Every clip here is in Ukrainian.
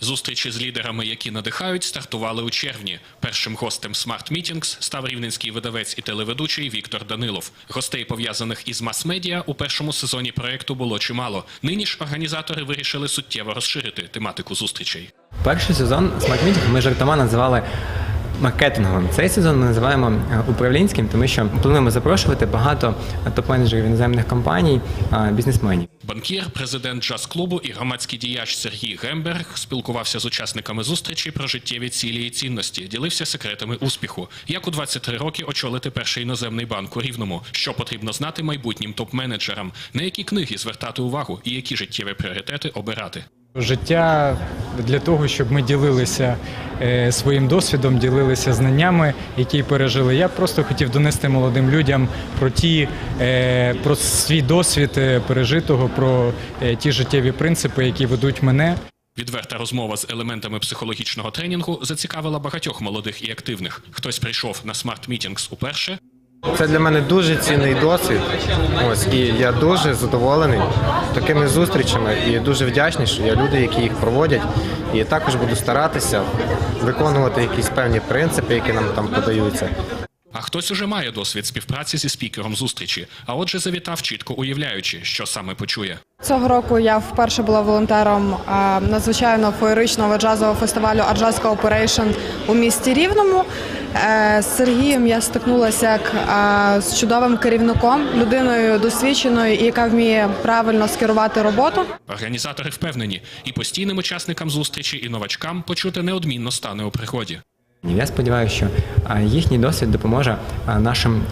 Зустрічі з лідерами, які надихають, стартували у червні. Першим гостем Smart Meetings став рівненський видавець і телеведучий Віктор Данилов. Гостей, пов'язаних із мас-медіа, у першому сезоні проекту було чимало. Нині ж організатори вирішили суттєво розширити тематику зустрічей. Перший сезон Smart Meetings ми жартома називали маркетинговим. Цей сезон ми називаємо е, управлінським, тому що плануємо запрошувати багато топ-менеджерів іноземних компаній, е, бізнесменів. Банкір, президент джаз-клубу і громадський діяч Сергій Гемберг спілкувався з учасниками зустрічі про життєві цілі і цінності, ділився секретами успіху. Як у 23 роки очолити перший іноземний банк у Рівному, що потрібно знати майбутнім топ-менеджерам, на які книги звертати увагу і які життєві пріоритети обирати. Життя для того, щоб ми ділилися е, своїм досвідом, ділилися знаннями, які пережили. Я просто хотів донести молодим людям про ті е, про свій досвід е, пережитого, про е, ті життєві принципи, які ведуть мене. Відверта розмова з елементами психологічного тренінгу зацікавила багатьох молодих і активних. Хтось прийшов на смарт мітінгс уперше, Це для мене дуже цінний досвід. Ось і я дуже задоволений такими зустрічами і дуже вдячний, що є люди, які їх проводять. І також буду старатися виконувати якісь певні принципи, які нам там подаються. А хтось уже має досвід співпраці зі спікером зустрічі, а отже завітав чітко уявляючи, що саме почує. Цього року я вперше була волонтером е, надзвичайно феєричного джазового фестивалю Арджазка Оперейшн у місті Рівному. Е, З Сергієм я стикнулася як е, з чудовим керівником, людиною досвідченою, яка вміє правильно скерувати роботу. Організатори впевнені, і постійним учасникам зустрічі, і новачкам почути неодмінно стане у пригоді. Я сподіваюся, що їхній досвід допоможе нашим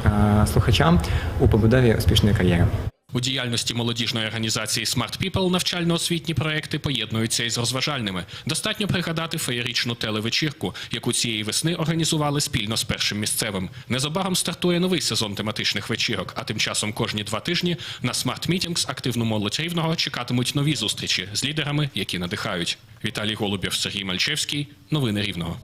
слухачам у побудові успішної кар'єри. У діяльності молодіжної організації Smart People навчально-освітні проекти поєднуються із розважальними. Достатньо пригадати феєричну телевечірку, яку цієї весни організували спільно з першим місцевим. Незабаром стартує новий сезон тематичних вечірок, а тим часом кожні два тижні на Smart Meetings активну молодь рівного чекатимуть нові зустрічі з лідерами, які надихають. Віталій Голубєв, Сергій Мальчевський. Новини Рівного.